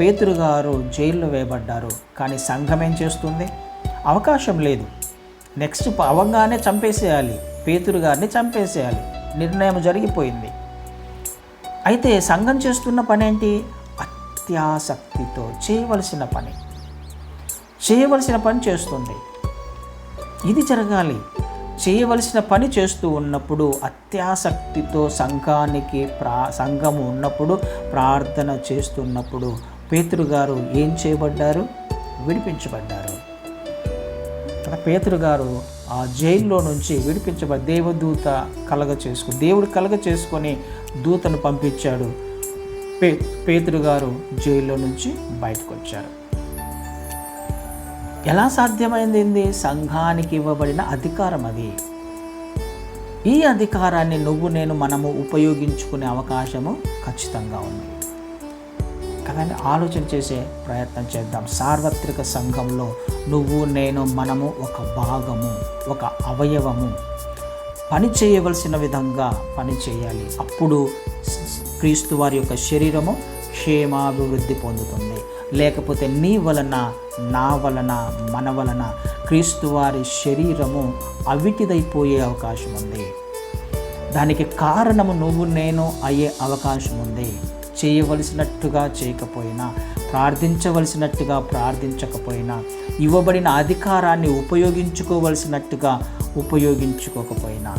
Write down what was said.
పేతురు గారు జైల్లో వేయబడ్డారు. కానీ సంఘం ఏం చేస్తుంది? అవకాశం లేదు. నెక్స్ట్ అవంగానే చంపేసేయాలి. పేతురు గారిని చంపేసేయాలి. నిర్ణయం జరిగిపోయింది. అయితే సంఘం చేస్తున్న పని ఏంటి అత్యాసక్తితో చేయవలసిన పని. చేయవలసిన పని చేస్తుంది. ఇది జరగాలి. చేయవలసిన పని చేస్తూ ఉన్నప్పుడు అత్యాసక్తితో సంఘానికి ప్రా సంఘము ఉన్నప్పుడు ప్రార్థన చేస్తున్నప్పుడు పేతురు గారు ఏం చేయబడ్డారు? విడిపించబడ్డారు. పేతురు గారు ఆ జైల్లో నుంచి విడిపించబడి దేవదూత కలగ చేసుకుని దేవుడు కలగ చేసుకొని దూతను పంపించాడు. పే పేతురు గారు జైల్లో నుంచి బయటకు వచ్చారు ఎలా సాధ్యమైంది సంఘానికి ఇవ్వబడిన అధికారం అది. ఈ అధికారాన్ని నువ్వు నేను మనము ఉపయోగించుకునే అవకాశము ఖచ్చితంగా ఉంది. కానీ ఆలోచన చేసే ప్రయత్నం చేద్దాం. సార్వత్రిక సంఘంలో నువ్వు నేను మనము ఒక భాగము ఒక అవయవము. పని చేయవలసిన విధంగా పని చేయాలి. అప్పుడు క్రీస్తు వారి యొక్క శరీరము క్షేమాభివృద్ధి పొందుతుంది. లేకపోతే నీ వలన నా వలన మన వలన క్రీస్తు వారి శరీరము అవిటిదైపోయే అవకాశం ఉంది దానికి కారణము నువ్వు నేను అయ్యే అవకాశం ఉంది చేయవలసినట్టుగా చేయకపోయినా ప్రార్థించవలసినట్టుగా ప్రార్థించకపోయినా ఇవ్వబడిన అధికారాన్ని ఉపయోగించుకోవలసినట్టుగా ఉపయోగించుకోకపోయినా